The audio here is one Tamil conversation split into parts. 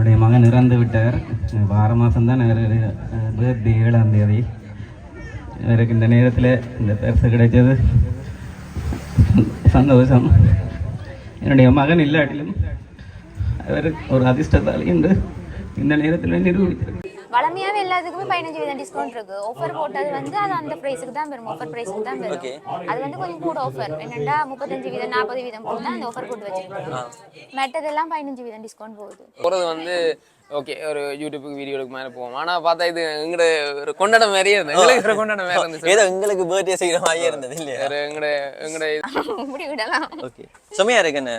என்னுடைய மகன் இறந்து விட்டார். வார மாதம்தான் பர்த்டே ஏழாம் தேதி. அவருக்கு இந்த நேரத்தில் இந்த பரிசு கிடைச்சது. சந்தோஷம். என்னுடைய மகன் இல்லாட்டிலும் அவர் ஒரு அதிர்ஷ்டத்தால் இன்று இந்த நேரத்தில் நிரூபித்தார் வளமையாவே எல்லாத்துக்குமே பதினஞ்சு வீதம் டிஸ்கவுண்ட் இருக்கு. ஆஃபர் போட்டது வந்து அது அந்த பிரைஸுக்கு தான் வரும் ஆஃபர் பிரைஸுக்கு தான் வரும் அது வந்து கொஞ்சம் கூட ஆஃபர் என்னடா முப்பத்தஞ்சு வீதம் நாற்பது வீதம் போட்டு அந்த ஆஃபர் போட்டு வச்சிருக்கோம் மற்றதெல்லாம் பதினஞ்சு வீதம் டிஸ்கவுண்ட் போகுது. போகிறது வந்து ஓகே ஒரு யூடியூப்புக்கு வீடியோக்கு மேலே போவோம். ஆனால் பார்த்தா இது எங்கட ஒரு கொண்டாடம் மாதிரியே இருந்தது. எங்களுக்கு ஒரு கொண்டாடம் மாதிரி இருந்துச்சு. ஏதோ உங்களுக்கு பர்த்டே செய்கிற மாதிரியே இருந்தது இல்லையா? ஒரு எங்கட எங்கட இப்படி விடலாம். ஓகே செமையா இருக்கு என்ன?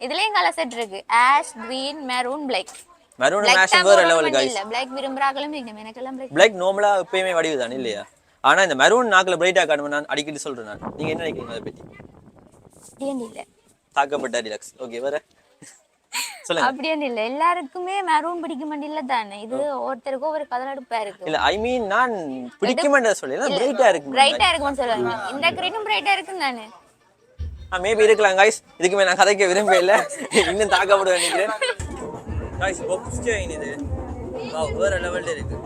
இதுலயும் கலர் செட் இருக்கு. Ash green maroon black maroon மேஷன் வேற லெவல் இல்ல. பிளாக் விரும்புறாங்களும் இருக்கணும் எனக்கெல்லாம் பிளாக் பிளாக் நார்மலா எப்பயுமே வடிவு தான் இல்லையா? ஆனா இந்த மெரூன் நாக்குல பிரைட்டா காணும்னு நான் அடிக்கடி சொல்றேன் நான். நீங்க என்ன நினைக்கிறீங்க அதை பத்தி? அப்படியே இல்ல. தாக்கப்பட்ட ரிலாக்ஸ் ஓகே வேற? அப்படியே இல்ல. எல்லாருக்குமே மெரூன் பிடிக்க மாட்டில்ல தானே? இது ஒருத்தருக்கும் ஒரு கலர் அடுப்பா இருக்கு. இல்ல ஐ மீன் நான் பிடிக்குமென்ற சொல்லல பிரைட்டா இருக்கு பிரைட்டா இருக்கும்னு சொல்லுவாங்க. இந்த கிரீனும் பிரைட்டா இருக்கும் தானே? மேபி இருக்கலாம் கைஸ் இதுக்குமே நான் கதைக்க விரும்ப இல்ல. இன்னும் தாக்கப்பட நினைக்கிறேன் கைஸ் பாக்ஸ் செயின் இது வேற லெவல்ல இருக்கு.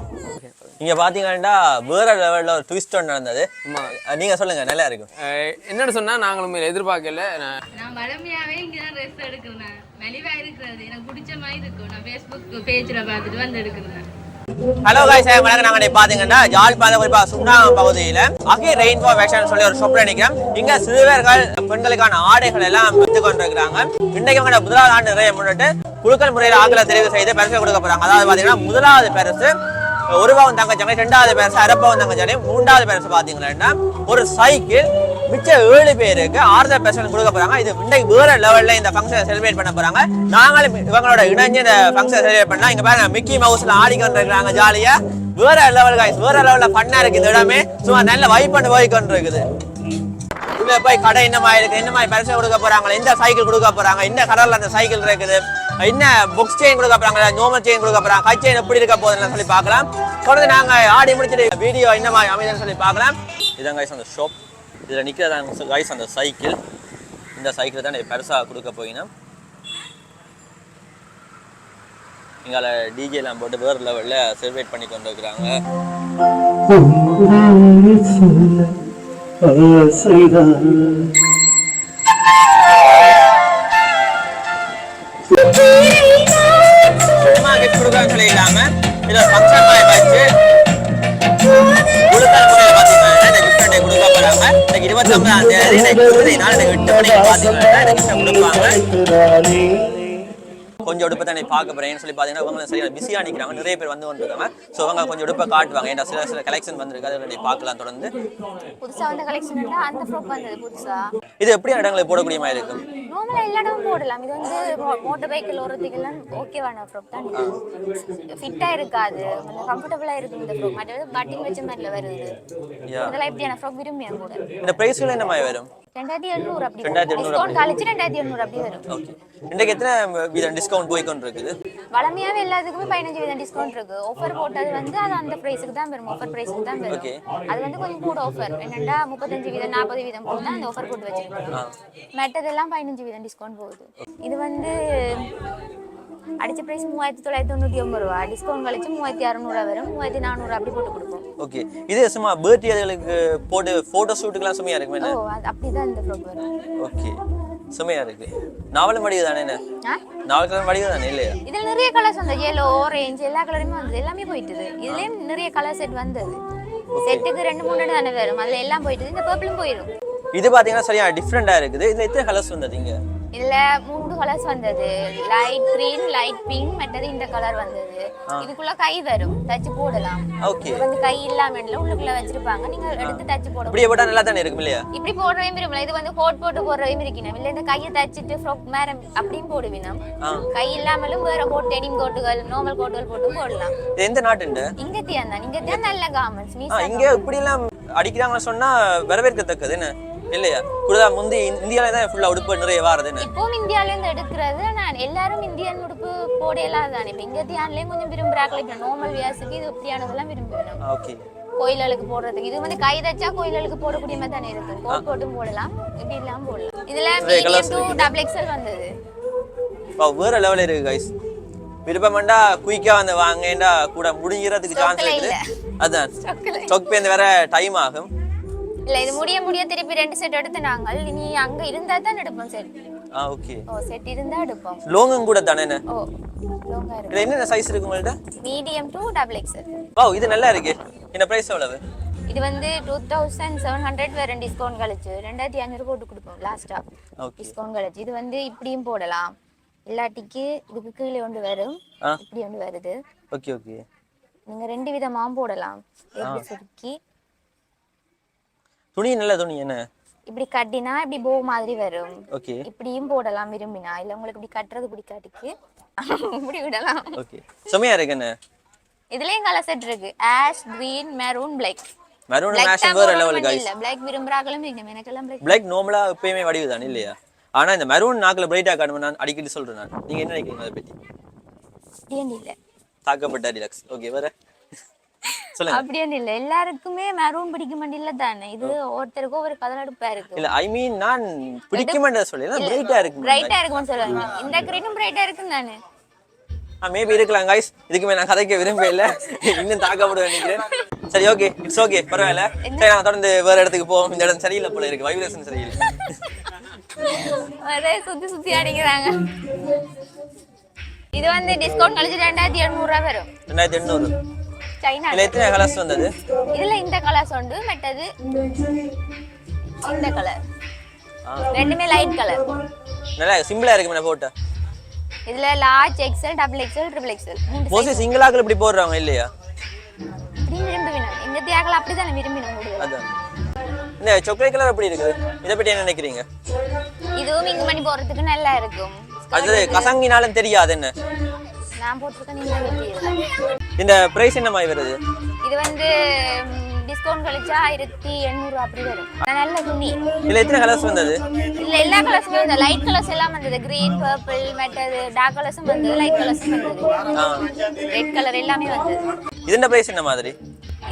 இங்க பாத்தீங்கன்னா வேற லெவல்ல ஒரு ட்விஸ்ட் ஒன்று நடந்தது. நீங்க சொல்லுங்க நல்லா இருக்கும். என்னன்னு சொன்னால் நாங்களும் எதிர்பார்க்கல. நான் நான் வளமையாவே இங்க தான் ட்ரெஸ் எடுக்கிறேன் மலிவா இருக்கிறது. எனக்கு பிடிச்ச மாதிரி இருக்கும். நான் ஃபேஸ்புக் பேஜ்ல பார்த்துட்டு வந்து எடுக்கிறேன் ஹலோ காய்ஸ் வணக்கம். நாங்க பாத்தீங்கன்னா யாழ்ப்பாணம் குறிப்பா சுண்ணாகம் பகுதியில அகே ரெயின்போ ஃபேஷன் சொல்லி ஒரு ஷாப்ல நிக்கிறோம். இங்க சிறுவர்கள் பெண்களுக்கான ஆடைகள் எல்லாம் வித்து கொண்டிருக்கிறாங்க. இன்றைக்கு முதலாவது ஆண்டு நிறைய முன்னிட்டு குழுக்கள் முறையில் ஆட்களை தெரிவு செய்து பரிசு கொடுக்க போறாங்க. அதாவது பாத்தீங்கன்னா முதலாவது பரிசு ஒரு பவன் தங்கச்சாலை ரெண்டாவது பரிசு அரை பவுன் தங்கச்சாலை மூன்றாவது பரிசு பாத்தீங்கன்னா ஒரு சைக்கிள் மிச்ச ஏழு பேருக்கு ஆறுதல் பர்சன் கொடுக்க போறாங்க. இது இன்னைக்கு வேற லெவல்ல இந்த ஃபங்க்ஷனை செலிப்ரேட் பண்ண போறாங்க. நாங்களும் இவங்களோட இணைஞ்சு இந்த ஃபங்க்ஷன் செலிப்ரேட் பண்ணா இங்க பாருங்க மிக்கி மவுஸ்ல ஆடிக்கொண்டு இருக்காங்க ஜாலியா வேற லெவல் காய்ஸ் வேற லெவல்ல பண்ணா இருக்கு இந்த இடமே. சும்மா நல்ல வைப் பண்ணி போய் கொண்டு இருக்குது உள்ள போய் கடை என்ன மாதிரி இருக்கு என்ன மாதிரி பரிசு கொடுக்க போறாங்க இந்த சைக்கிள் கொடுக்க போறாங்க இந்த கடல்ல அந்த சைக்கிள் இருக்குது. என்ன புக்ஸ் செயின் கொடுக்க போறாங்க நோமல் செயின் கொடுக்க போறாங்க கை செயின் எப்படி இருக்க போகுதுன்னு சொல்லி பார்க்கலாம். தொடர்ந்து நாங்க ஆடி முடிச்சுட்டு வீடியோ என்ன மாதிரி அமைதுன்னு சொல்லி பார்க்கலாம். இதான் கைஸ் அந்த ஷாப் இதில் நிற்கிறதா கைஸ் அந்த சைக்கிள் இந்த சைக்கிள் தான் பெருசாக கொடுக்க போயினா இங்கால டிஜேலாம் போட்டு வேறு லெவலில் செலிப்ரேட் பண்ணி கொண்டு இருக்கிறாங்க சும்மா இல்லாம இதை ஃபங்க்ஷன் மாதிரி வச்சு குழுக்கள் முறையில் பார்த்தீங்கன்னா டே கொடுக்க போறாங்க. இன்னைக்கு தேதி இன்னைக்கு நாள் இன்னைக்கு எட்டு மணிக்கு பார்த்தீங்கன்னா கொடுப்பாங்க. கொஞ்சம் உடுப்பை தானே பார்க்க போறேன்னு சொல்லி பார்த்தீங்கன்னா இவங்க சரியான பிஸியாக நிற்கிறாங்க நிறைய பேர் வந்து கொண்டிருக்காங்க ஸோ அவங்க கொஞ்சம் உடுப்பை காட்டுவாங்க. ஏன்னா சில சில கலெக்ஷன் வந்திருக்கு அதை பார்க்கலாம் தொடர்ந்து. புதுசா வந்த கலெக்ஷன் அந்த ஃப்ராக் வந்தது புதுசா? இது எப்படி இடங்களுக்கு போடக்கூடிய மாதிரி இருக்கும்? நார்மலா எல்லா இடமும் போடலாம். இது வந்து மோட்டர் பைக்கில் ஓடுறதுக்கெல்லாம் ஓகேவான ஃப்ராக் தான். ஃபிட்டா இருக்காது. கொஞ்சம் கம்ஃபர்டபுளா இருக்கும் இந்த ஃப்ராக் மற்றது பட்டிங் வச்ச மாதிரில வருது. இதெல்லாம் எப்படியான ஃப்ராக் விரும்பியா கூட இந்த ப்ரைஸ்கள் என்ன மாதிரி வரும்? ரெண்டாயிரத்தி எழுநூறு அப்படி ரெண்டாயிரத்தி எழுநூறு டிஸ்கவுண்ட் கழிச்சு ரெண்டாயிரத்தி எழுநூறு அப்படி வரும். ஓகே இன்றைக்கு எத்தனை வீதம் டிஸ்கவுண்ட் போய் கொண்டு இருக்குது? வளமையாவே எல்லாத்துக்குமே பதினஞ்சு வீதம் டிஸ்கவுண்ட் இருக்கு. ஆஃபர் போட்டது வந்து அது அந்த பிரைஸுக்கு தான் வரும். ஆஃபர் பிரைஸுக்கு தான் வரும். அது வந்து கொஞ்சம் கூட ஆஃபர் என்னடா முப்பத்தஞ்சு வீதம் நாற்பது வீதம் போட்டு அந்த ஆஃபர் போட்டு வச்சிருக்கோம் மற்றதெல்லாம் பதினஞ்சு வீதம் டிஸ்கவுண்ட் போகுது. இது வந்து அடிச்ச பிரைஸ் மூவாயிரத்தி தொள்ளாயிரத்தி தொண்ணூற்றி ஒன்பது ரூபா. டிஸ்கவுண்ட் கழிச்சு மூவாயிரத்தி அறநூறுவா வரும். மூவாயிரத்தி நானூறு அப்படி போட்டு கொடுப்போம். ஓகே இது சும்மா பர்த்டே அதுகளுக்கு போட்டு ஃபோட்டோ ஷூட்டுக்கெல்லாம் சுமையா இருக்குமே ஓ அப்படிதான் இந்த ஃப்ராக் வரும். ஓகே சுமையா இருக்கு. நாவலும் வடிவு தானே என்ன? நாவல் வடிவு தானே இல்லையா? இதுல நிறைய கலர்ஸ் வந்தது. yellow orange எல்லா கலருமே வந்தது. எல்லாமே போயிட்டுது. இதுலயும் நிறைய கலர் செட் வந்தது. செட்டுக்கு ரெண்டு மூணு தானே வரும். அதுல எல்லாம் போயிட்டுது. இந்த பர்பிளும் போயிடும். இது பாத்தீங்கன்னா சரியா டிஃப்ரெண்டா இருக்குது. இதுல எத்தனை கலர்ஸ் வந்தது இங்க? இதுல மூணு கலர்ஸ் வந்தது. லைட் green லைட் பிங்க் மற்றது இந்த கலர் வந்தது. இதுக்குள்ள கை வரும். தச்சு போடலாம். ஓகே வந்து கை இல்லாம இல்ல உள்ளுக்குள்ள வச்சிருப்பாங்க. நீங்க எடுத்து தச்சு போட இப்படியே போட்டா நல்லா தானே இருக்கும் இல்லையா? இப்படி போடுறவையும் விரும்பலாம் இது வந்து கோட் போட்டு போடுறவையும் இருக்கணும் இல்ல இந்த கையை தச்சுட்டு ஃப்ராக் மேல அப்படியும் போடுவினம். கை இல்லாமலும் வேற கோட் டெனிம் கோட்டுகள் நார்மல் கோட்டுகள் போட்டும் போடலாம். இது எந்த நாட்டுண்டு? இங்கத்தியான் தான் இங்கத்தியான் நல்ல கார்மெண்ட்ஸ் இங்க இப்படி எல்லாம் அடிக்கிறாங்கன்னு சொன்னா வரவேற்கத்தக்கது என்ன? இல்லையா? கூடுதலா முந்தி இந்தியால தான் ஃபுல்லா உடுப்பு நிறைய வாரது என்ன இப்பவும் இந்தியால இருந்து எடுக்கிறது. நான் எல்லாரும் இந்தியன் உடுப்பு போடையெல்லாம் தானே இப்ப இங்கத்தியான்லயும் கொஞ்சம் விரும்புறாங்களே இப்ப நார்மல் வியாசுக்கு இது இப்படியானதெல்லாம் விரும்புவேன் ஓகே கோயில்களுக்கு போடுறதுக்கு. இது வந்து கை தச்சா கோயில்களுக்கு போடக்கூடிய மாதிரி தானே இருக்கு கோட் போட்டும் போடலாம். இப்படி எல்லாம் போடலாம். இதுல மீடியம் டூ டபுள் எக்ஸல் வந்தது. வேற லெவல் இருக்கு கைஸ் விருப்பம்டா குயிக்கா வந்து வாங்கேண்டா கூட முடிகிறதுக்கு சான்ஸ் இருக்குது. இல்ல. அதான். பேருந்து வேற டைம் ஆகும். இல்ல இது முடிய முடிய திருப்பி ரெண்டு செட் எடுத்து நாங்கள் இனி அங்க இருந்தா தான் எடுப்போம் செட் ஆ ஓகே. ஓ செட் இருந்தா எடுப்போம். லோங்கும் கூட தானே என்ன? ஓ லோங்கா இருக்கும் இதுல என்னென்ன சைஸ் இருக்கு உங்கள்ட்ட medium to double XL wow இது நல்லா இருக்கு. என்ன பிரைஸ் எவ்வளவு? இது வந்து டூ தௌசண்ட் செவன் ஹண்ட்ரட் வேற டிஸ்கவுண்ட் கழிச்சு. ரெண்டாயிரத்தி ஐநூறு போட்டு கொடுப்போம் லாஸ்டா ஓகே. டிஸ்கவுண்ட் கழிச்சு. இது வந்து இப்படியும் போடலாம். இல்லாட்டிக்கு இதுக்கு கீழே ஒன்று வரும். இப்படி ஒன்று வருது. Okay okay. நீங்க ரெண்டு விதமாவும் போடலாம். எப்படி சுருக்கி. துணி நல்ல துணி என்ன? இப்படி கட்டினா இப்படி போ மாதிரி வரும். ஓகே இப்படியும் போடலாம் விரும்பினா. இல்ல உங்களுக்கு இப்படி கட்டுறது பிடிக்காட்டிக்கு. இப்படி விடலாம். ஓகே செமையா இருக்கு என்ன? இதுலயும் கலர் செட் இருக்கு. Ash green maroon black maroon தான் வேற லெவல் இல்ல. பிளாக் விரும்புறாங்களும் இருக்கணும் எனக்கெல்லாம் பிளாக் பிளாக் நார்மலா எப்பயுமே வடிவு தானே இல்லையா? ஆனா இந்த மெரூன் நாக்குல பிரைட்டா காணுமே நான் அடிக்கடி சொல்றேன் நான். நீங்க என்ன நினைக்கிறீங்க அதை பத்தி? இல்ல? தாக்கப்பட்ட ரிலாக்ஸ் ஓகே வேற? அப்படியே இல்ல. எல்லாருக்குமே மெரூன் பிடிக்க மாட்டில்ல தானே. இது ஒருத்தருக்கும் ஒரு கதலடுப்பா இருக்கு. இல்ல ஐ மீன் நான் பிடிக்குமென்ற சொல்லல பிரைட்டா இருக்கு பிரைட்டா இருக்கும்னு சொல்லுவாங்க. இந்த கிரீனும் பிரைட்டா இருக்கும் தானே. மேபி இருக்கலாம் கைஸ் இதுக்குமே நான் கதைக்க விரும்ப இல்ல. இன்னும் தாக்கப்பட நினைக்கிறேன். சரி ஓகே இட்ஸ் ஓகே பரவாயில்ல. சரி நான் தொடர்ந்து வேற இடத்துக்கு போவோம். இந்த இடம் சரியில்லை போல இருக்கு. வைப்ரேஷன் சரியில்லை. அதே சுத்தி சுத்தி அடிக்கிறாங்க. இது வந்து டிஸ்கவுண்ட் கழிச்சு ரெண்டாயிரத்தி எழுநூறு ரூபா வரும். ரெண்டாயிரத்தி எண்ணூறு. சைனா இதுல எத்தனை கலர்ஸ் வந்தது? இதுல இந்த கலர்ஸ் உண்டு மற்றது இந்த கலர் ரெண்டுமே லைட் கலர் நல்லா சிம்பிளா இருக்கு மேடம் போட்டா இதுல large XL double XL triple XL மூணு மோஸ்ட்லி சிங்கிளாக்கள் இப்படி போடுறவங்க இல்லையா? இப்படி விரும்பினோம். எங்க தியாகல அப்படிதானே விரும்பினோம் கூடுதல்? அதான். இந்த சாக்லேட் கலர் எப்படி இருக்குது? இதை பத்தி என்ன நினைக்கிறீங்க? இதுவும் இங்கு மணி போடுறதுக்கு நல்லா இருக்கும். அது கசங்கினாலும் தெரியாது என்ன? நான் போட்டிருக்கேன் நீங்க இந்த பிரைஸ் என்ன மாதிரி வருது இது வந்து டிஸ்கவுண்ட் கழிச்சா ஆயிரத்தி எண்ணூறு அப்படி வரும். நல்ல துணி. இதுல எத்தனை கலர்ஸ் வந்தது? இல்ல எல்லா கலர்ஸுமே வந்து லைட் கலர்ஸ் எல்லாம் வந்தது. கிரீன் பர்பிள் மற்றது டார்க் கலர்ஸும் வந்தது. லைட் கலர்ஸும் வந்தது. ரெட் கலர் எல்லாமே வந்தது. இதுன்ற பிரைஸ் என்ன மாதிரி?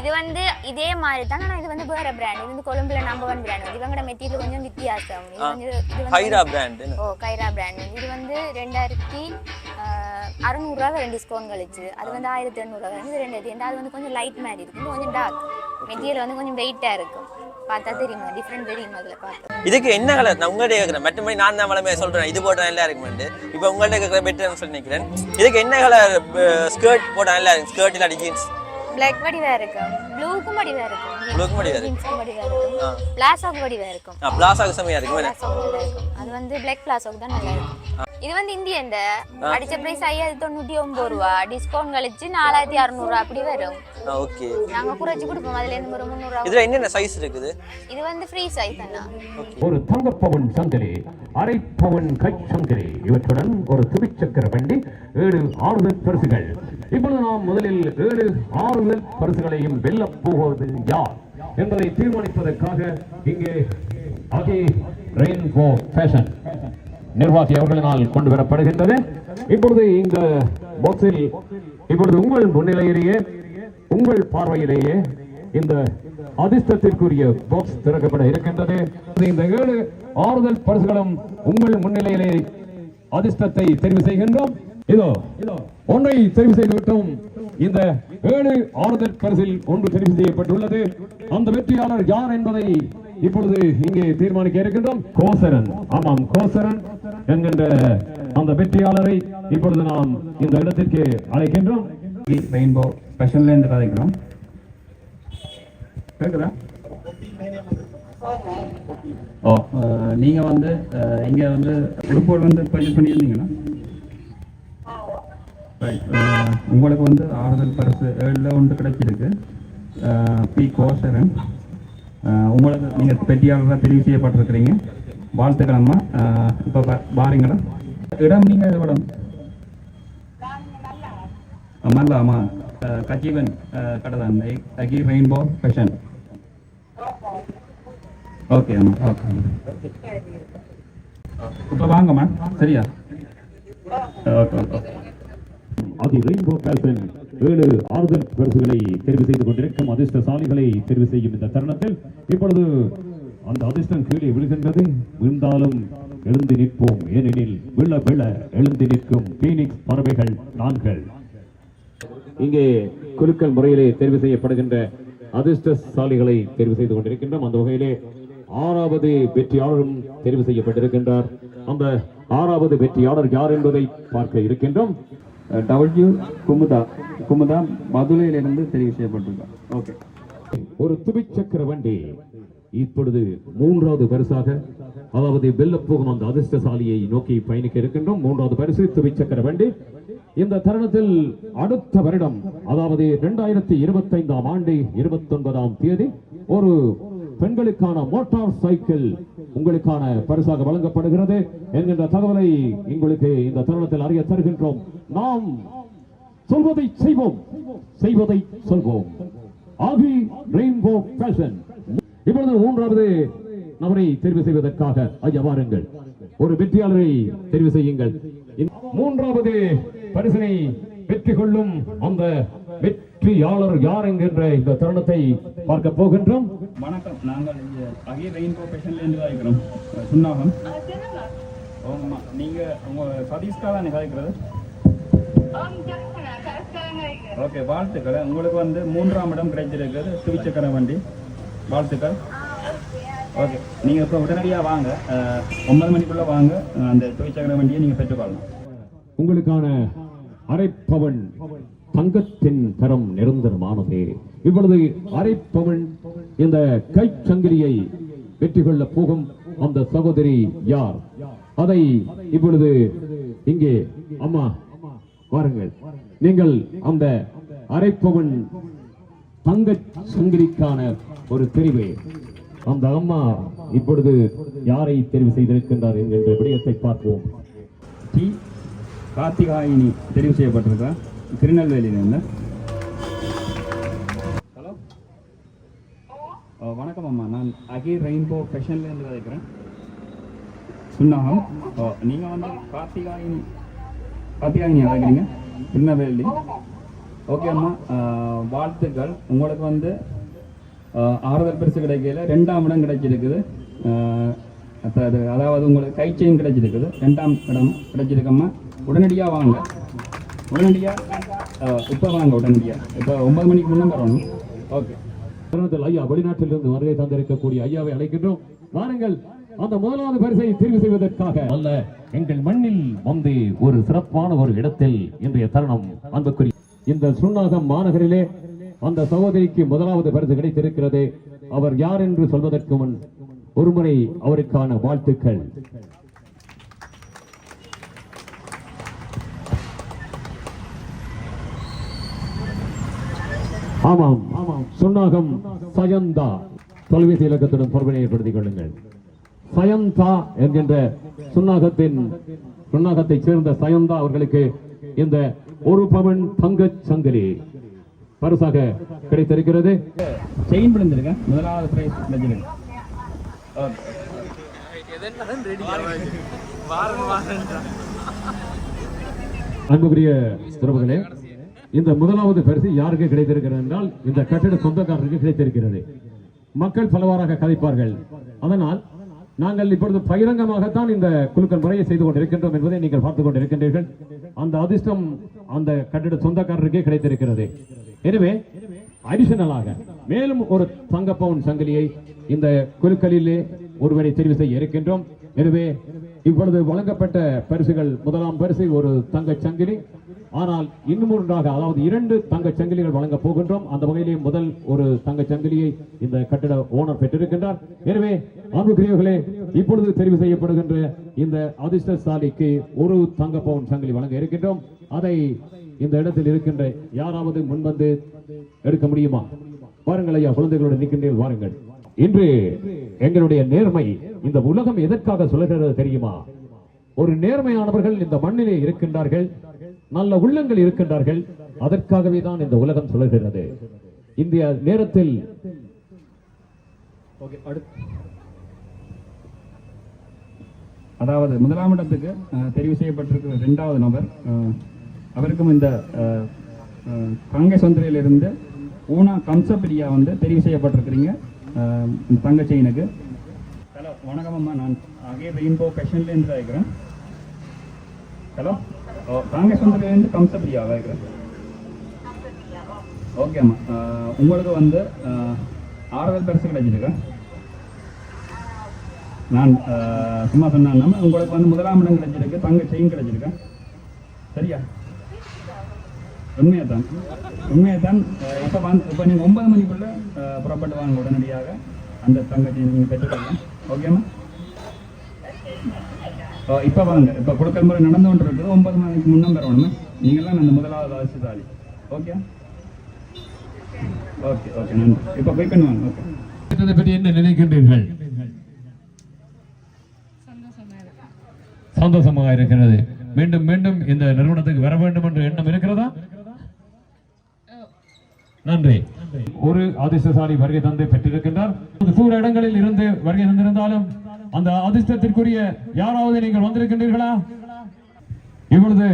இது வந்து இதே மாதிரி தான் ஆனா இது வந்து வேற பிராண்ட் இது வந்து கொழும்புல நம்பர் ஒன் பிராண்ட் இவங்களோட மெட்டீரியல் கொஞ்சம் வித்தியாசம். இது வந்து ஹைரா பிராண்ட் ஓ கைரா பிராண்ட் இது வந்து ரெண்டாயிரத்தி அறுநூறுவா வரும் டிஸ்கவுண்ட் கழிச்சு. அது வந்து ஆயிரத்தி எண்ணூறுவா வரும் இது ரெண்டாயிரத்தி எண்ணூறு. அது வந்து கொஞ்சம் லைட் மாதிரி இருக்கும் கொஞ்சம் டார்க் மெட்டீரியல் வந்து கொஞ்சம் வெயிட்டாக இருக்கும் பார்த்தா தெரியுமா? டிஃப்ரெண்ட் தெரியும் அதில் பார்த்தா. இதுக்கு என்ன கலர் நான் உங்கள்கிட்ட கேட்குறேன் மற்றபடி நான் தான் வளமே சொல்றேன். இது போட்டா நல்லா இருக்குமெண்டு இப்போ உங்கள்கிட்ட கேட்குற பெட்டர்னு சொல்லி நினைக்கிறேன். இதுக்கு என்ன கலர் ஸ்கர்ட் போட்டா நல்லா இருக்கும்? ஸ்கர்ட் இல்லாட்டி ஜீன்ஸ் பிளாக் வடிவா இருக்கும் ப்ளூக்கும் வடிவா இருக்கும் ப்ளூக்கும் வடிவா இருக்கு. ஜீன்ஸ்க்கும் வடிவா இருக்கும் பிளாசாக்கு வடிவா இருக்கும். ஆ பிளாஸாக்கு செம்மையா இருக்கும். இருக்கும். அது வந்து பிளாக் பிளாசாக்கு தான் நல்லா இருக்கும். இது வந்து இந்தியன் அடிச்ச பிரைஸ் ஐயாயிரத்தி தொண்ணூத்தி ஒன்பது ரூபா. டிஸ்கவுண்ட் கழிச்சு நாலாயிரத்தி அறுநூறுவா அப்படி வரும். ஓகே. நாங்க குறைச்சு கொடுப்போம். அதுல இருந்து ஒரு முந்நூறுவா இதுல என்னென்ன சைஸ் இருக்குது? இது வந்து ஃப்ரீ சைஸ் தானா ஒரு தங்கப்பவன் சங்கிலி அரை பவன் கை சங்கிலி. இவற்றுடன் ஒரு துவிச்சக்கர வண்டி ஏழு ஆறுதல் பரிசுகள். இப்பொழுது நாம் முதலில் ஏழு ஆறுதல் பரிசுகளையும் வெல்லப் போவது யார் என்பதை தீர்மானிப்பதற்காக இங்கே அகி ரெயின்போ ஃபேஷன் நிர்வாகி அவர்களினால் கொண்டு வரப்படுகின்றது இப்பொழுது இந்த பாக்ஸில் இப்பொழுது உங்கள் முன்னிலையிலேயே உங்கள் பார்வையிலேயே இந்த அதிர்ஷ்டத்திற்குரிய பாக்ஸ் திறக்கப்பட இருக்கின்றது. இந்த ஏழு ஆறுதல் பரிசுகளும் உங்கள் முன்னிலையிலே அதிர்ஷ்டத்தை தெரிவு செய்கின்றோம். இதோ ஒன்றை தெரிவு செய்துவிட்டோம். இந்த ஏழு ஆறுதல் பரிசில் ஒன்று தெரிவு செய்யப்பட்டுள்ளது. அந்த வெற்றியாளர் யார் என்பதை இப்பொழுது இங்கே தீர்மானிக்க இருக்கின்றோம் கோசரன். ஆமாம் கோசரன் என்கின்ற அந்த வெற்றியாளரை இப்பொழுது நாம் இந்த இடத்திற்கு அழைக்கின்றோம். ரெயின்போ ஸ்பெஷல் என்று அழைக்கிறோம் கேட்குதா ஓ நீங்கள் வந்து இங்கே வந்து உடுப்போடு வந்து பர்ச்சேஸ் பண்ணியிருந்தீங்களா? ரைட் உங்களுக்கு வந்து ஆறுதல் பரிசு ஏழில் ஒன்று கிடைச்சிருக்கு. பி கோசரன். உங்களுக்கு நீங்கள் பெட்டியாளராக தெரிவு செய்யப்பட்டிருக்கிறீங்க. வாழ்த்துக்களம்மா இப்போ பாருங்களா இடம் நீங்கள் இடம் மல்ல ஆமாம் கஜீவன் கடை தான் அகி ரெயின்போ ஃபேஷன் ஓகே அம்மா. ஓகே இப்போ வாங்கம்மா சரியா? ஓகே ஓகே அதி ரெயின்போ ஃபேஷன் ஏழு ஆறுதல் பரிசுகளை தெரிவு செய்து கொண்டிருக்கும் அதிர்ஷ்டசாலிகளை தெரிவு செய்யும் இந்த தருணத்தில் இப்பொழுது அந்த அதிர்ஷ்டம் கீழே விழுகின்றது. விழுந்தாலும் எழுந்து நிற்போம். ஏனெனில் விழ விழ எழுந்து நிற்கும் பீனிக்ஸ் பறவைகள் நான்கள். இங்கே குலுக்கல் முறையிலே தேர்வு செய்யப்படுகின்ற அதிர்ஷ்டசாலிகளை தேர்வு செய்து கொண்டிருக்கின்றோம். அந்த வகையிலே ஆறாவது வெற்றியாளரும் தெரிவு செய்யப்பட்டிருக்கின்றார். அந்த ஆறாவது வெற்றியாளர் யார் என்பதை பார்க்க இருக்கின்றோம். டபிள்யூ குமுதா குமுதா மதுரையிலிருந்து தெரிவு செய்யப்பட்டிருக்கார். ஓகே. ஒரு துவிச்சக்கர வண்டி இப்பொழுது மூன்றாவது பரிசாக அதாவது வெல்லப்போகும் அந்த அதிர்ஷ்டசாலியை நோக்கி பயணிக்க இருக்கின்றோம். மூன்றாவது பரிசு துவிச்சக்கர வண்டி. இந்த தருணத்தில் அடுத்த வருடம் அதாவது இரண்டாயிரத்தி இருபத்தைந்தாம் ஆண்டு இருபத்தி ஒன்பதாம் தேதி ஒரு பெண்களுக்கான மோட்டார் சைக்கிள் உங்களுக்கான பரிசாக வழங்கப்படுகிறது என்கின்ற தகவலை உங்களுக்கு இந்த தருணத்தில் அறிய தருகின்றோம். நாம் சொல்வதை செய்வோம். செய்வதை சொல்வோம். ஆகி ரெயின்போ ஃபேஷன் இப்பொழுது மூன்றாவது நபரை தெரிவு செய்வதற்காக ஐயா வாருங்கள். ஒரு வெற்றியாளரை தெரிவு செய்யுங்கள். மூன்றாவது பரிசனை வெற்றி கொள்ளும் அந்த வெற்றியாளர் யார் என்கின்ற இந்த தருணத்தை பார்க்க போகின்றோம். வணக்கம். நாங்கள் அகில் ரெயின்போ ஃபேஷன்லேருந்து தான் இருக்கிறோம். சுண்ணாகம் ஆமாம் நீங்கள் உங்கள் சதீஷ்கா தானே கதைக்கிறது ஓகே வாழ்த்துக்கள். உங்களுக்கு வந்து மூன்றாம் இடம் கிடைச்சிருக்கிறது துவிச்சக்கர வண்டி. வாழ்த்துக்கள். ஓகே நீங்கள் இப்போ உடனடியாக வாங்க. ஒன்பது மணிக்குள்ளே வாங்க. அந்த துவிச்சக்கர வண்டியை நீங்கள் பெற்றுக்கொள்ளலாம். உங்களுக்கான அரைப்பவன் தங்கத்தின் தரம் நிரந்தரமானது. இப்பொழுது அரைப்பவன் இந்த கைச்சங்கிலியை வெற்றி கொள்ள போகும் அந்த சகோதரி யார்? அதை இப்பொழுது இங்கே அம்மா வாருங்கள். நீங்கள் அந்த அரைப்பவன் தங்க சங்கிலிக்கான ஒரு தெரிவு. அந்த அம்மா இப்பொழுது யாரை தெரிவு செய்திருக்கின்றார் என்கின்ற விடயத்தை பார்ப்போம். டி கார்த்திகாயினி தெரிவு செய்யப்பட்டிருக்கிறார். திருநெல்வேலியிலேருந்து ஹலோ வணக்கம் அம்மா. நான் அகில் ரெயின்போ ஃபேஷன்லேருந்து வதைக்கிறேன் சுண்ணாகம். ஓ நீங்கள் வந்து கார்த்திகாயினி கார்த்திகாயினி அழைக்கிறீங்க திருநெல்வேலி. ஓகே அம்மா. வாழ்த்துக்கள். உங்களுக்கு வந்து ஆறுதல் பரிசு கிடைக்கல. ரெண்டாம் இடம் கிடைச்சிருக்குது. அதாவது உங்களுக்கு கை செயின் கிடைச்சிருக்குது. ரெண்டாம் இடம் கிடைச்சிருக்கம்மா உடனடியாக வாங்க. உடனடியாக இப்போ வாங்க உடனடியாக இப்போ ஒன்பது மணிக்கு முன்னே வரணும். ஓகே. தருணத்தில் ஐயா வெளிநாட்டிலிருந்து வருகை தந்திருக்கக்கூடிய ஐயாவை அழைக்கின்றோம். வாருங்கள் அந்த முதலாவது பரிசை தெரிவு செய்வதற்காக. அல்ல எங்கள் மண்ணில் வந்து ஒரு சிறப்பான ஒரு இடத்தில் இன்றைய தருணம் அன்புக்குரிய இந்த சுண்ணாகம் மாநகரிலே அந்த சகோதரிக்கு முதலாவது பரிசு கிடைத்திருக்கிறது. அவர் யார் என்று சொல்வதற்கு முன் ஒருமுறை அவருக்கான வாழ்த்துக்கள். ஆமாம். ஆமாம். சுண்ணாகம் சயந்தா. தொலைபேசி இலக்கத்துடன் தொடர்பினை ஏற்படுத்திக் கொள்ளுங்கள். சயந்தா என்கின்ற சுண்ணாகத்தின் சுண்ணாகத்தைச் சேர்ந்த சயந்தா அவர்களுக்கு இந்த ஒரு பவன் தங்கச் சங்கிலி பரிசாக கிடைத்திருக்கிறது. செயின் விழுந்திருக்கேன் முதலாவது ப்ரைஸ் கிடைச்சிருக்கு ஓகே அன்புக்குரிய உறவுகளே இந்த முதலாவது பரிசு யாருக்கு கிடைத்திருக்கிறது என்றால் இந்த கட்டிட சொந்தக்காரருக்கு கிடைத்திருக்கிறது. மக்கள் பலவாறாக கதைப்பார்கள். அதனால் நாங்கள் இப்பொழுது பகிரங்கமாகத்தான் இந்த குலுக்கல் முறையை செய்து கொண்டிருக்கின்றோம் என்பதை நீங்கள் பார்த்துக் கொண்டிருக்கின்றீர்கள். அந்த அதிர்ஷ்டம் அந்த கட்டிட சொந்தக்காரருக்கே கிடைத்திருக்கிறது. எனவே அடிஷனலாக மேலும் ஒரு தங்க பவுன் சங்கிலியை இந்த குழுக்களிலே ஒருவரை தெரிவு செய்ய இருக்கின்றோம். எனவே இப்பொழுது வழங்கப்பட்ட பரிசுகள் முதலாம் பரிசு ஒரு தங்கச் சங்கிலி ஆனால் இன்னும் ஒன்றாக அதாவது இரண்டு தங்கச் சங்கிலிகள் வழங்க போகின்றோம். அந்த வகையிலே முதல் ஒரு தங்கச் சங்கிலியை இந்த கட்டிட ஓனர் பெற்றிருக்கின்றார். எனவே அன்புக்குரியவர்களே இப்பொழுது தெரிவு செய்யப்படுகின்ற இந்த அதிர்ஷ்டசாலிக்கு ஒரு தங்க பவுன் சங்கிலி வழங்க இருக்கின்றோம். அதை இந்த இடத்தில் இருக்கின்ற யாராவது முன்வந்து எடுக்க முடியுமா? வாருங்கள் ஐயா குழந்தைகளோடு நிற்கின்றீர்கள் வாருங்கள். இன்று எங்களுடைய நேர்மை இந்த உலகம் எதற்காக சொல்லுகிறது தெரியுமா? ஒரு நேர்மையானவர்கள் இந்த மண்ணிலே இருக்கின்றார்கள். நல்ல உள்ளங்கள் இருக்கின்றார்கள். அதற்காகவே தான் இந்த உலகம் சுழல்கிறது இந்திய நேரத்தில் அதாவது முதலாம் இடத்துக்கு தெரிவு செய்யப்பட்டிருக்கிற இரண்டாவது நபர் அவருக்கும் இந்த கங்கை சொந்தரையிலிருந்து ஊனா கம்சப்பிரியா வந்து தெரிவு செய்யப்பட்டிருக்கிறீங்க தங்கச்சியினுக்கு. ஹலோ வணக்கம் அம்மா. நான் ஆகிய ரெயின்போ கஷன்லேருந்து இருக்கிறேன் ஹலோ. ஓ வந்து கம்சபிரியாவா இருக்கிறேன் ஓகே அம்மா. உங்களுக்கு வந்து ஆறுதல் பரிசு கிடைச்சிருக்கேன் நான் சும்மா சொன்னேன்னா உங்களுக்கு வந்து முதலாம் இடம் கிடைச்சிருக்கு தங்க செயின் கிடைச்சிருக்கேன் சரியா? உண்மையை தான் உண்மையை தான் இப்போ வந்து இப்போ நீங்கள் ஒன்பது மணிக்குள்ளே புறப்பட்டு வாங்க உடனடியாக. அந்த தங்கத்தை நீங்கள் பெற்றுக்கொள்ளலாம் ஓகேம்மா இப்போ வாங்க. இப்போ கொடுக்கல் முறை நடந்து கொண்டு இருக்குது ஒன்பது மணிக்கு முன்னம் பெறணுமா. நீங்கள்லாம் அந்த முதலாவது அரசுதாளி ஓகே ஓகே ஓகே நன்றி. இப்போ போய் பண்ணுவாங்க ஓகே பற்றி என்ன நினைக்கின்றீர்கள்? சந்தோஷமாக இருக்கிறது. மீண்டும் மீண்டும் இந்த நிறுவனத்துக்கு வர வேண்டும் என்ற எண்ணம் இருக்கிறதா? நன்றி. ஒரு அதிர்ஷ்டசாலி வருகை தந்து பெற்றிருக்கின்றார். தூர இடங்களில் இருந்து வருகை தந்திருந்தாலும் அந்த அதிர்ஷ்டத்திற்குரிய யாராவது நீங்கள் வந்திருக்கின்றீர்களா? இப்பொழுது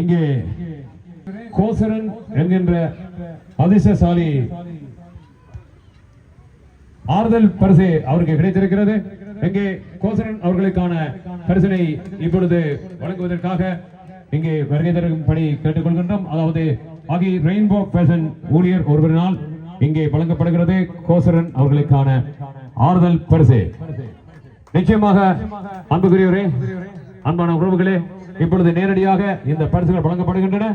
இங்கே கோசரன் என்கின்ற அதிர்ஷ்டசாலி ஆறுதல் பரிசு அவருக்கு கிடைத்திருக்கிறது. இங்கே கோசரன் அவர்களுக்கான பரிசனை இப்பொழுது வழங்குவதற்காக இங்கே வருகை தரும்படி கேட்டுக்கொள்கின்றோம். அதாவது ஆகிய ரெயின்போ பேஷன் ஊழியர் ஒருவரினால் இங்கே வழங்கப்படுகிறது கோசரன் அவர்களுக்கான ஆறுதல் பரிசு. நிச்சயமாக அன்புக்குரியவரே அன்பான உறவுகளே இப்பொழுது நேரடியாக இந்த பரிசுகள் வழங்கப்படுகின்றன.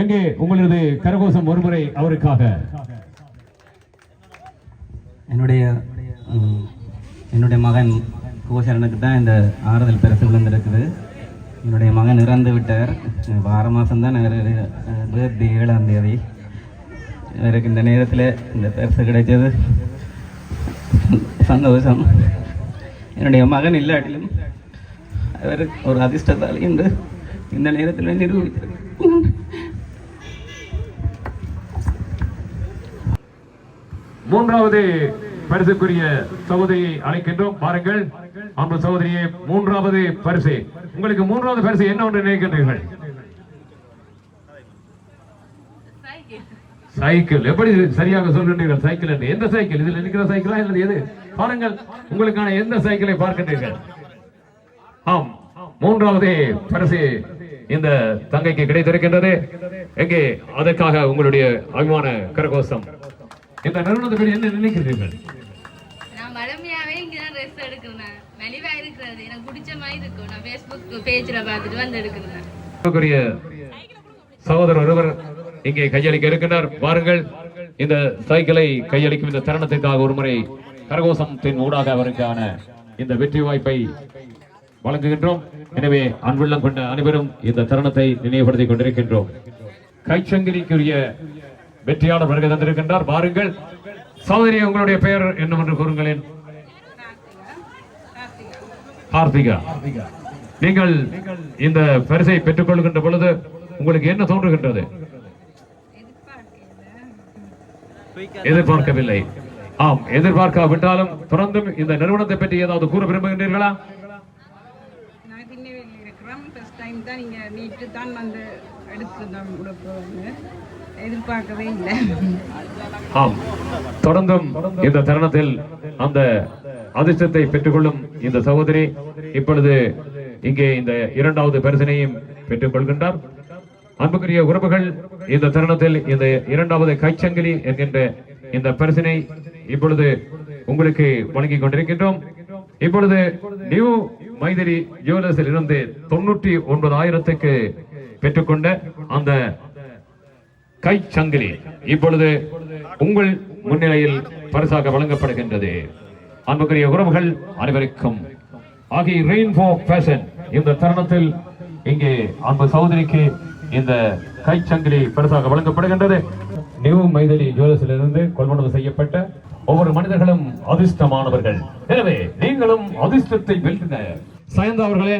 எங்கே உங்களது கரகோசம் ஒருமுறை அவருக்காக. என்னுடைய என்னுடைய மகன் கோசரனுக்கு தான் இந்த ஆறுதல் பரிசு விழுந்திருக்குது. என்னுடைய மகன் இறந்து விட்டார். வார மாதம்தான் மாதம் ஏழாம் தேதி இவருக்கு இந்த நேரத்தில் இந்த பரிசு கிடைச்சது. சந்தோஷம். என்னுடைய மகன் இல்லாட்டிலும் அவர் ஒரு அதிர்ஷ்டத்தால் என்று இந்த நேரத்தில் மூன்றாவது பரிசுக்குரிய சகோதரியை அழைக்கின்றோம். பாருங்கள் அன்பு சகோதரியே மூன்றாவது பரிசு. உங்களுக்கு மூன்றாவது பரிசு என்ன ஒன்று நினைக்கின்றீர்கள்? சைக்கிள். எப்படி சரியாக சொல்கின்றீர்கள்? சைக்கிள் என்று எந்த சைக்கிள்? இதில் இருக்கிற சைக்கிளா அல்லது எது? பாருங்கள் உங்களுக்கான எந்த சைக்கிளை பார்க்கின்றீர்கள்? ஆம் மூன்றாவது பரிசு இந்த தங்கைக்கு கிடைத்திருக்கின்றது. எங்கே? அதற்காக உங்களுடைய அபிமான கரகோஷம். இந்த நிறுவனத்தை என்ன நினைக்கிறீர்கள்? சகோதரர் ஒருவர் இங்கே கையளிக்க இருக்கின்றார். வாருங்கள் இந்த சைக்கிளை கையளிக்கும் இந்த தருணத்திற்காக ஒருமுறை கரகோசத்தின் ஊடாக அவருக்கான இந்த வெற்றி வாய்ப்பை வழங்குகின்றோம். எனவே அன்புள்ளம் கொண்ட அனைவரும் இந்த தருணத்தை நினைவுபடுத்திக் கொண்டிருக்கின்றோம். கைச்சங்கிலிக்குரிய வெற்றியாளர் வருகை தந்திருக்கின்றார். வாருங்கள் சகோதரி உங்களுடைய பெயர் என்னவென்று கூறுங்களேன்? கார்த்திகா. நீங்கள் இந்த பரிசை பெற்றுக் கொள்கின்ற பொழுது உங்களுக்கு என்ன தோன்றுகின்றது? எதிர்பார்க்கவில்லை. ஆம் எதிர்பார்க்காவிட்டாலும் தொடர்ந்தும் இந்த நிறுவனத்தை பற்றி ஏதாவது கூற விரும்புகின்றீர்களா? எதிர்பார்க்கவே இல்லை. ஆம் தொடர்ந்தும் இந்த தருணத்தில் அந்த அதிர்ஷ்டத்தை பெற்றுக்கொள்ளும் இந்த சகோதரி இப்பொழுது இங்கே இந்த இரண்டாவது பரிசனையும் பெற்றுக் கொள்கின்றார் அன்புக்குரிய உறவுகள் இந்த தருணத்தில் இந்த இரண்டாவது கைச்சங்கிலி என்கின்ற இந்த பரிசினை இப்பொழுது உங்களுக்கு வழங்கிக் கொண்டிருக்கின்றோம். இப்பொழுது நியூ மைதிரி ஜுவலர்ஸில் இருந்து தொண்ணூற்றி ஒன்பதாயிரத்துக்கு பெற்றுக்கொண்ட அந்த கை சங்கிலி இப்பொழுது உங்கள் முன்னிலையில் பரிசாக வழங்கப்படுகின்றது. அன்புக்குரிய உறவுகள் அனைவருக்கும் ஆகிய ரெயின்போ ஃபேஷன் இந்த தருணத்தில் இங்கே அன்பு சகோதரிக்கு இந்த கை சங்கிலி பரிசாக வழங்கப்படுகின்றது. நியூ மைதலி ஜுவல்லர்ஸிலிருந்து கொள்வனவு செய்யப்பட்ட ஒவ்வொரு மனிதர்களும் அதிர்ஷ்டமானவர்கள். எனவே நீங்களும் அதிர்ஷ்டத்தை வெல்லுங்க சயந்தா அவர்களே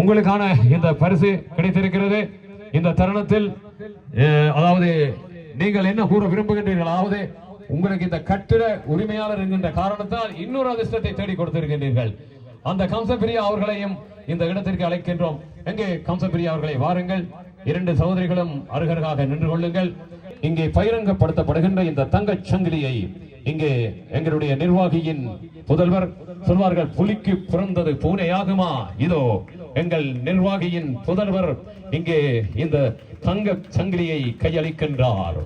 உங்களுக்கான இந்த பரிசு கிடைத்திருக்கிறது. இந்த தருணத்தில் அதாவது நீங்கள் என்ன கூற விரும்புகின்றீர்கள்? அதாவது உங்களுக்கு இந்த கட்டிட உரிமையாளர் என்கின்ற காரணத்தால் இன்னொரு அதிர்ஷ்டத்தை தேடி கொடுத்திருக்கின்றீர்கள். அந்த கம்சபிரியா அவர்களையும் இந்த இடத்திற்கு அழைக்கின்றோம். எங்கே கம்சபிரியா அவர்களை வாருங்கள். இரண்டு சகோதரிகளும் அருகருகாக நின்று கொள்ளுங்கள். இங்கே பகிரங்கப்படுத்தப்படுகின்ற இந்த தங்கச் சங்கிலியை இங்கே எங்களுடைய நிர்வாகியின் புதல்வர் சொல்வார்கள் புலிக்கு பிறந்தது பூனையாகுமா? இதோ எங்கள் நிர்வாகியின் புதல்வர் இங்கே இந்த தங்க சங்கிலியை கையளிக்கின்றார்.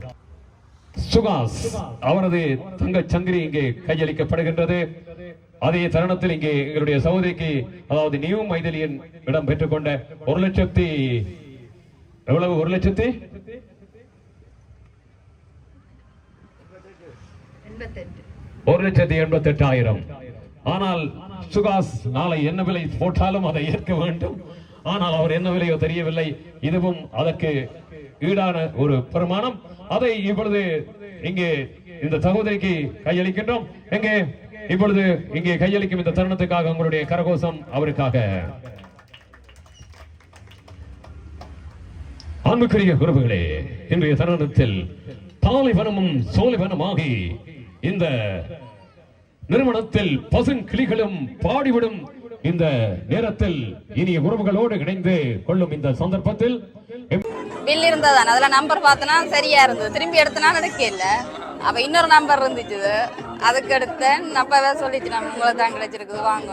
சுகாஸ் அவரது தங்கச் சங்கிலி இங்கே கையளிக்கப்படுகின்றது. அதே தருணத்தில் இங்கே எங்களுடைய சகோதரிக்கு அதாவது நியூ மைதலியன் இடம் பெற்றுக்கொண்ட ஒரு லட்சத்தி எவ்வளவு? ஒரு லட்சத்தி? ஒரு லட்சத்தி எண்பத்தி எட்டாயிரம் ஆனால் சுகாஸ் நாளை என்ன விலை போட்டாலும் அதை ஏற்க வேண்டும். ஆனால் அவர் என்ன விலையோ தெரியவில்லை. இதுவும் அதற்கு ஈடான ஒரு பிரமாணம். அதை இப்பொழுது இங்கே இந்த சகோதரிக்கு கையளிக்கின்றோம். எங்கே? இப்பொழுது இங்கே கையளிக்கும் இந்த தருணத்துக்காக உங்களுடைய கரகோஷம் அவருக்காக. அன்புக்குரிய குருவுகளே இன்றைய தருணத்தில் தாலிபனமும் சோலிபனமாகி இந்த நிறுவனத்தில் பசுங்கிளிகளும் பாடிவிடும் இந்த நேரத்தில் இனிய உறவுகளோடு இணைந்து கொள்ளும் இந்த சந்தர்ப்பத்தில் பில் இருந்ததான் அதுல நம்பர் பார்த்தனா சரியா இருந்தது. திரும்பி எடுத்தனா நடக்க இல்லை. அப்ப இன்னொரு நம்பர் இருந்துச்சு. அதுக்கு எடுத்தேன் அப்பவே சொல்லிச்சு நம்ம உங்களுக்கு தான் கிடைச்சிருக்குது வாங்க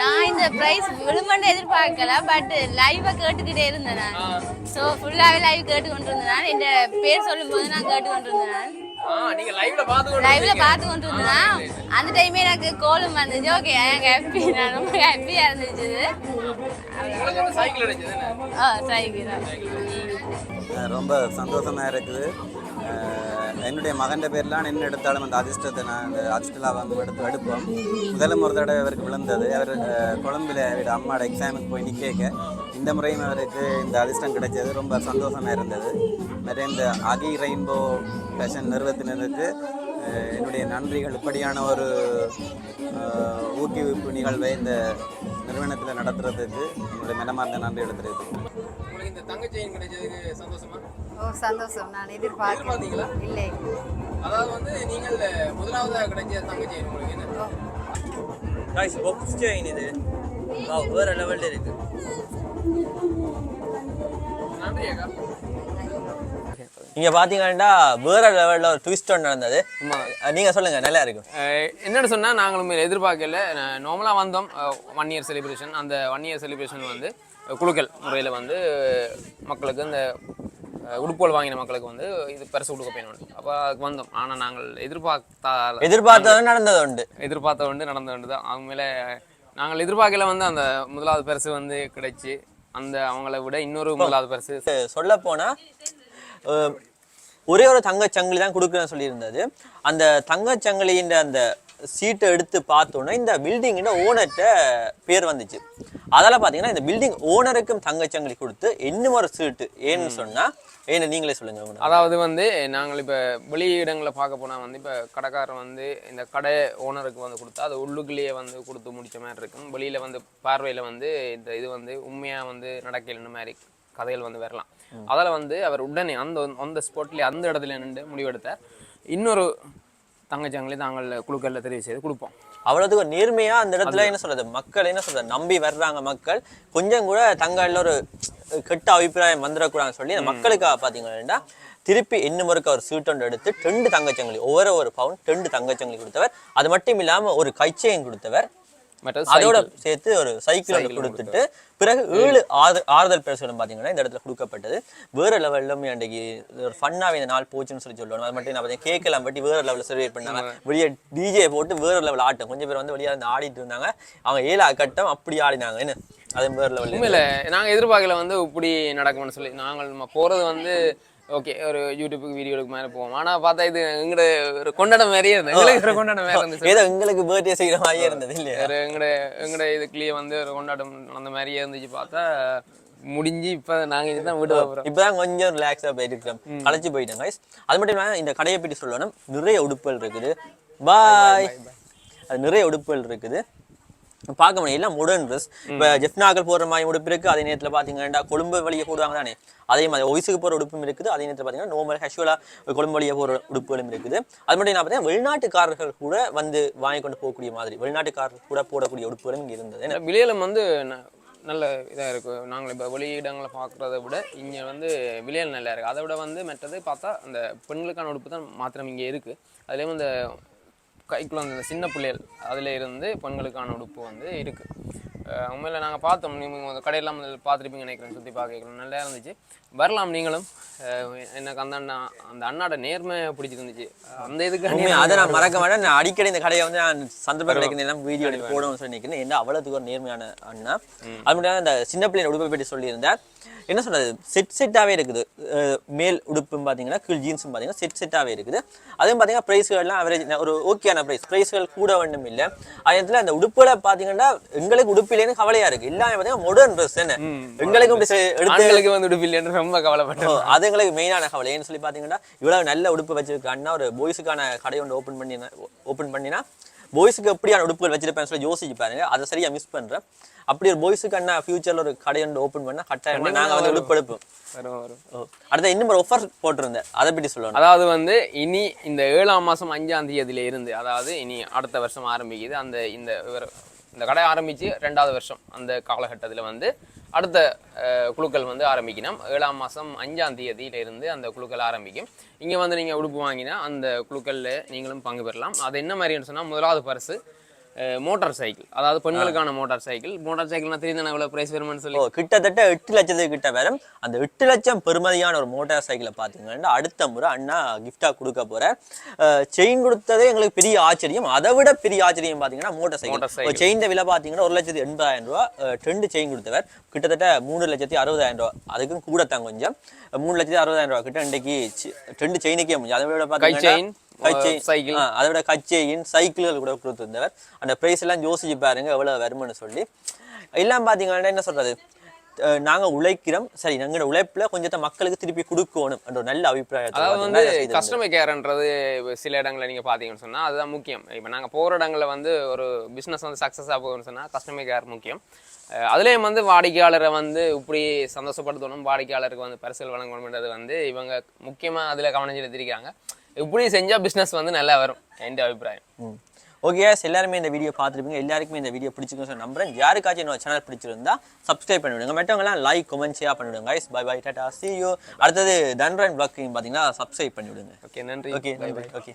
நான் இந்த பிரைஸ் விழுமன்னு எதிர்பார்க்கல பட் லைவ கேட்டுக்கிட்டே இருந்தேன் நான். ஸோ ஃபுல்லாகவே லைவ் கேட்டு கொண்டு இருந்தேன் நான். என் பேர் சொல்லும் போது நான். கேட்டு கொண்டு இருந்தேன் நான் லைவ்ல. பார்த்து கொண்டு இருந்தேன் அந்த டைமே எனக்கு கோலும் வந்துச்சு. ஓகே எனக்கு ஹாப்பி நான் ரொம்ப ஹாப்பியாக இருந்துச்சு. சைக்கிள் ரொம்ப சந்தோஷமா இருக்குது. என்னுடைய மகன் பேர்லாம் என்ன எடுத்தாலும் அந்த அதிர்ஷ்டத்தை நான் அந்த அதிர்ஷ்டலாக வந்து எடுத்து எடுப்போம். முதலும் ஒரு தடவை அவருக்கு விழுந்தது. அவர் கொழம்பில் கொழும்புல அம்மாவோட எக்ஸாமுக்கு போய் நிற்க இந்த முறையும் அவருக்கு இந்த அதிர்ஷ்டம் கிடைச்சது. ரொம்ப சந்தோஷமாக இருந்தது. நிறைய இந்த அகி ரெயின்போ ஃபேஷன் நிறுவனத்தினருக்கு என்னுடைய நன்றிகள். இப்படியான ஒரு ஊக்குவிப்பு நிகழ்வை இந்த நிறுவனத்தில் நடத்துறதுக்கு என்னுடைய மனமார்ந்த நன்றி எடுத்துருக்கு இந்த தங்க கிடைச்சதுக்கு சந்தோஷமா? ஓ சந்தோஷம். நான் எதிர்பார்த்தீங்களா? இல்லை. அதாவது வந்து நீங்கள் முதலாவதா கிடைச்ச தங்க செயின் உங்களுக்கு என்ன? காய்ஸ் பாக்ஸ் செயின் இது. வாவ் வேற லெவல்ல இருக்கு. நன்றி அக்கா. இங்க பாத்தீங்கன்னா வேற லெவல்ல ஒரு ட்விஸ்ட் ஒன்று நடந்தது. நீங்க சொல்லுங்க நல்லா இருக்கும். என்னன்னு சொன்னா நாங்களும் எதிர்பார்க்கல. நார்மலாக வந்தோம். ஒன் இயர் செலிப்ரேஷன் அந்த ஒன் இயர் செலிப்ரேஷன் வந்து குலுக்கல் முறையில் வந்து மக்களுக்கு இந்த அஹ், உடுப்புகள் வாங்கின மக்களுக்கு வந்து இது பரிசு கொடுக்க போயிடும் அப்போ அதுக்கு வந்தோம். ஆனால் நாங்கள் எதிர்பார்த்தா எதிர்பார்த்தது நடந்தது உண்டு. எதிர்பார்த்த உண்டு நடந்த உண்டு. தான் அவங்க மேலே நாங்கள் எதிர்பார்க்கல வந்து அந்த முதலாவது பரிசு வந்து கிடைச்சு அந்த அவங்கள விட இன்னொரு முதலாவது பரிசு சொல்ல போனா அஹ், ஒரே ஒரு தங்கச் சங்கிலி தான் கொடுக்குறேன்னு சொல்லியிருந்தது. அந்த தங்கச் சங்கிலியின் அந்த சீட்டை எடுத்து பார்த்தோன்னா இந்த பில்டிங்கின் ஓனர்கிட்ட பேர் வந்துச்சு. அதால பார்த்தீங்கன்னா இந்த பில்டிங் ஓனருக்கும் தங்கச் சங்கிலி கொடுத்து இன்னும் ஒரு சீட்டு. ஏன்னு சொன்னா ஏன்னு நீங்களே சொல்லுங்க. அதாவது வந்து நாங்கள் இப்போ வெளி இடங்களை பார்க்க போனால் வந்து இப்போ கடைக்காரன் வந்து இந்த கடை ஓனருக்கு வந்து கொடுத்தா அது உள்ளுக்குள்ளேயே வந்து கொடுத்து முடிச்ச மாதிரி இருக்கும். வெளியில் வந்து பார்வையில் வந்து இந்த இது வந்து உண்மையாக வந்து நடக்கலன்னு மாதிரி கதைகள் வந்து வரலாம். அதில் வந்து அவர் உடனே அந்த அந்த ஸ்பாட்லேயே அந்த இடத்துல நின்று முடிவெடுத்தார். இன்னொரு தங்கச்சங்களை தாங்கள் குழுக்களில் தெரிவு செய்து கொடுப்போம். அவ்வளவுக்கு நேர்மையா அந்த இடத்துல என்ன சொல்றது? மக்கள் என்ன சொல்றது? நம்பி வர்றாங்க மக்கள். கொஞ்சம் கூட தங்கள்ல ஒரு கெட்ட அபிப்பிராயம் வந்துடக்கூடாதுன்னு சொல்லி மக்களுக்காக பாத்தீங்கன்னா திருப்பி இன்னும் ஒருக்க ஒரு சீட் ஒன்று எடுத்து ரெண்டு தங்கச்சங்கிலி ஒவ்வொரு ஒரு பவுன் ரெண்டு தங்கச்சங்கிலி கொடுத்தவர். அது மட்டும் இல்லாம ஒரு கைச்சையும் கொடுத்தவர். அதோட. சேர்த்து ஒரு சைக்கிள் கொடுத்துட்டு பிறகு ஏழு ஆறு ஆறுதல் பேசுகளும் பாத்தீங்கன்னா இந்த இடத்துல கொடுக்கப்பட்டது. வேற லெவல்லும் அன்றைக்கு ஒரு ஃபன்னாவே இந்த நாள் போச்சுன்னு சொல்லி சொல்லணும் அது மட்டும் நான் பார்த்தீங்க கேக் எல்லாம் பட்டி வேற லெவலில் செலிப்ரேட் பண்ணாங்க. வெளியே டிஜே போட்டு வேற லெவல் ஆட்டம். கொஞ்சம் பேர் வந்து வெளியே வந்து ஆடிட்டு இருந்தாங்க. அவங்க ஏழா கட்டம் அப்படி ஆடினாங்க. என்ன? அது வேற லெவலில் உண்மையில நாங்கள் எதிர்பார்க்கல வந்து இப்படி நடக்கும்னு சொல்லி. நாங்கள் நம்ம போகிறது வந்து ஓகே ஒரு யூடியூப்புக்கு வீடியோக்கு மேலே போவோம். ஆனால் பார்த்தா இது எங்கட ஒரு கொண்டாடம் மாதிரியே இருந்தது. எங்களுக்கு ஒரு கொண்டாடம் வேறு இருந்துச்சு ஏதோ எங்களுக்கு பர்த்டே செய்யற மாதிரியே இருந்தது இல்லையா? ஒரு எங்கட எங்கட இதுக்குள்ளேயே வந்து ஒரு கொண்டாட்டம் நடந்த மாதிரியே இருந்துச்சு பார்த்தா முடிஞ்சு இப்போ நாங்கள் இதுதான் வீடு போகிறோம் இப்பதான் கொஞ்சம் ரிலாக்ஸா போயிருக்கோம் களைச்சு போயிட்டேன் guys. அது மட்டும் இல்லாம இந்த கடையை பற்றி சொல்லணும் நிறைய உடுப்புகள் இருக்குது. பாய் அது நிறைய உடுப்புகள் இருக்குது. பார்க்க முடியும் எல்லாம் மாடர்ன் ட்ரெஸ். இப்போ ஜெஃப்னாக்கள் போடுற மாதிரி உடுப்பு இருக்கு அதே நேரத்தில் பார்த்தீங்கன்னா கொழும்பு வழியே போடுவாங்க தானே? அதே மாதிரி ஒய்ஸுக்கு போகிற உடுப்பும் இருக்குது. அதே நேரத்தில் பார்த்தீங்கன்னா நார்மல் ஹஷுவலாக கொழும்பு வழியே போகிற உடுப்புகளும் இருக்குது. அது மட்டும் என்ன பார்த்தீங்கன்னா வெளிநாட்டுக்காரர்கள் கூட வந்து வாங்கி கொண்டு போகக்கூடிய மாதிரி வெளிநாட்டுக்காரர்கள் கூட போடக்கூடிய உடுப்புகளும் இங்கே இருந்தது. என்ன? விலையில வந்து நல்ல இதாக இருக்கும் நாங்கள் இப்போ வெளியிடங்களை பார்க்குறத விட இங்கே வந்து விலையில் நல்லா இருக்குது அதை விட வந்து மற்றது பார்த்தா அந்த பெண்களுக்கான உடுப்பு தான் மாத்திரம் இங்கே இருக்குது அதுலேயும் இந்த கைக்குள்ள அந்த சின்ன பிள்ளைகள் அதில் இருந்து பெண்களுக்கான உடுப்பு வந்து இருக்குது உண்மையில் நாங்கள் பார்த்தோம். நீங்கள் அந்த கடையெல்லாம் முதல்ல பார்த்துருப்பீங்க நினைக்கிறேன் சுற்றி பார்க்கலாம் நல்லா இருந்துச்சு. வரலாம் நீங்களும். எனக்கு அந்த அண்ணா அந்த அண்ணாட நேர்மை பிடிச்சிருந்துச்சு அந்த இதுக்கு அதை நான் மறக்க மாட்டேன். நான் அடிக்கடி இந்த கடையை வந்து நான் சந்தர்ப்பம் கிடைக்கிற எல்லாம் வீடியோ போடணும்னு சொல்லி நிற்கிறேன் என்ன அவ்வளோத்துக்கு ஒரு நேர்மையான அண்ணா. அது மட்டும் இந்த சின்ன பிள்ளைங்க உடுப்பை பற்றி சொல்லியிருந்தேன் என்ன சொல்றது? செட் செட்டாகவே இருக்குது. மேல் உடுப்பும் பார்த்தீங்கன்னா கீழ் ஜீன்ஸும் பார்த்தீங்கன்னா செட் செட்டாகவே இருக்குது. அதுவும் பார்த்தீங்கன்னா ப்ரைஸ்கள்லாம் அவரேஜ் ஒரு ஓகேயான ப்ரைஸ் ப்ரைஸ்கள் கூட வேண்டும் இல்லை. அதே நேரத்தில் அந்த உடுப்புல பார்த்தீங்கன்னா எங்களுக்கு உடுப்பிலேன்னு கவலையா இருக்கு. எல்லாமே பார்த்தீங்கன்னா மாடர்ன் ட்ரெஸ் என்ன எங்களுக்கு இப்படி செ- எடுத்து ஆண்களுக்கு வந்து உடுப்பு இல்லைன்னு ரொம்ப கவலைப்பட்டேன் ஓ, அது எங்களுக்கு மெயினான கவலை ஏன்னு சொல்லி பார்த்தீங்கன்னா இவ்வளவு நல்ல உடுப்பு வச்சிருக்க அண்ணா ஒரு பாய்ஸுக்கான கடை ஒன்று ஓப்பன் பண்ணி ஓப்பன் பண்ணினா பாய்ஸுக்கு எப்படியான உடுப்புகள் வச்சிருப்பேன்னு சொல்லி யோசிச்சு பாருங்க. அதை சரியா மிஸ் பண்றேன். அப்படி ஒரு பாய்ஸுக்கு அண்ணா ஃபியூச்சர்ல ஒரு கடை ஒன்று ஓப்பன் பண்ணா கட்டாயமா நாங்க வந்து உடுப்பு எடுப்போம். அடுத்த இன்னும் ஒரு ஆஃபர் போட்டிருந்தேன். அதை பற்றி சொல்லணும். அதாவது வந்து இனி இந்த ஏழாம் மாதம் அஞ்சாம் தேதியில இருந்து அதாவது இனி அடுத்த வருஷம் ஆரம்பிக்குது. அந்த இந்த இந்த கடை ஆரம்பித்து ரெண்டாவது வருஷம் அந்த காலகட்டத்தில் வந்து அடுத்த குழுக்கள் வந்து ஆரம்பிக்கணும். ஏழாம் மாதம் அஞ்சாம் தேதியிலிருந்து அந்த குழுக்கள் ஆரம்பிக்கும். இங்கே வந்து நீங்கள் உடுப்பு வாங்கினா அந்த குழுக்களில் நீங்களும் பங்கு பெறலாம். அது என்ன மாதிரின்னு சொன்னால் முதலாவது பரிசு மோட்டார் சைக்கிள். அதாவது பெண்களுக்கான மோட்டார் சைக்கிள். மோட்டார் சைக்கிள்னா தெரியுது எவ்வளோ ப்ரைஸ் வருமானு சொல்லி? கிட்டத்தட்ட எட்டு லட்சத்துக்கு கிட்ட வரும். அந்த எட்டு லட்சம் பெருமதியான ஒரு மோட்டார் சைக்கிளை பார்த்தீங்கன்னா அடுத்த முறை அண்ணா gift-ஆ கொடுக்க போற. செயின் கொடுத்ததே எங்களுக்கு பெரிய ஆச்சரியம். அதை விட பெரிய ஆச்சரியம் பார்த்தீங்கன்னா மோட்டார் சைக்கிள். செயின் விலை பார்த்தீங்கன்னா ஒரு லட்சத்தி எண்பதாயிரம் ரூபா. ரெண்டு செயின் கொடுத்தவர். கிட்டத்தட்ட மூணு லட்சத்தி அறுபதாயிரம் ரூபா. அதுக்கும் கூட தான் கொஞ்சம். மூணு லட்சத்தி அறுபதாயிரம் ரூபா கிட்ட இன்றைக்கு ரெண்டு செயினுக்கே முடியும் அதை விட பார்த்தீங்கன்னா chain, கை அஹ், செயின் cycle. ஆ, அதை விட கச்சையின் சைக்கிள்கள் கூட கொடுத்துருந்தவர். அந்த ப்ரைஸ் எல்லாம் யோசிச்சு பாருங்க எவ்வளவு வரும்னு சொல்லி. எல்லாம் பார்த்தீங்கன்னா என்ன சொல்றது? அஹ் நாங்க உழைக்கிறோம். சரி எங்களோட உழைப்புல கொஞ்சத்தை மக்களுக்கு திருப்பி கொடுக்கணும் என்ற ஒரு நல்ல அபிப்பிராயத்தை அதாவது வந்து. கஸ்டமர் கேர்ன்றது சில இடங்களில் நீங்கள் பார்த்தீங்கன்னு சொன்னால் அதுதான் முக்கியம். இப்போ நாங்கள் போகிற இடங்களில் வந்து ஒரு பிஸ்னஸ் வந்து சக்ஸஸாக போகணும்னு சொன்னால் கஸ்டமர் கேர் முக்கியம். அதுலேயும் வந்து வாடிக்கையாளரை வந்து இப்படி சந்தோஷப்படுத்தணும். வாடிக்கையாளருக்கு வந்து பரிசல் வழங்கணும்ன்றது வந்து இவங்க முக்கியமாக அதில் கவனம் செலுத்திருக்காங்க இப்படி செஞ்சால் பிஸ்னஸ் வந்து நல்லா வரும். என்ற அபிப்பிராயம். ஓகே எல்லாருமே இந்த வீடியோ பார்த்துருப்பீங்க. எல்லாருக்குமே இந்த வீடியோ பிடிச்சிருக்குன்னு சொல்லி நம்புறேன். யாருக்காச்சும் என்னோட சேனல் பிடிச்சிருந்தா சப்ஸ்கிரைப் பண்ணிவிடுங்க மற்றவங்கலாம் லைக் கமெண்ட் ஷேர் பண்ணிவிடுங்க guys. பை பை டாடா see you. அடுத்தது தன்ரன் பிளாக்கிங் பார்த்தீங்கன்னா சப்ஸ்கிரைப் பண்ணிவிடுங்க ஓகே நன்றி. Okay bye. ஓகே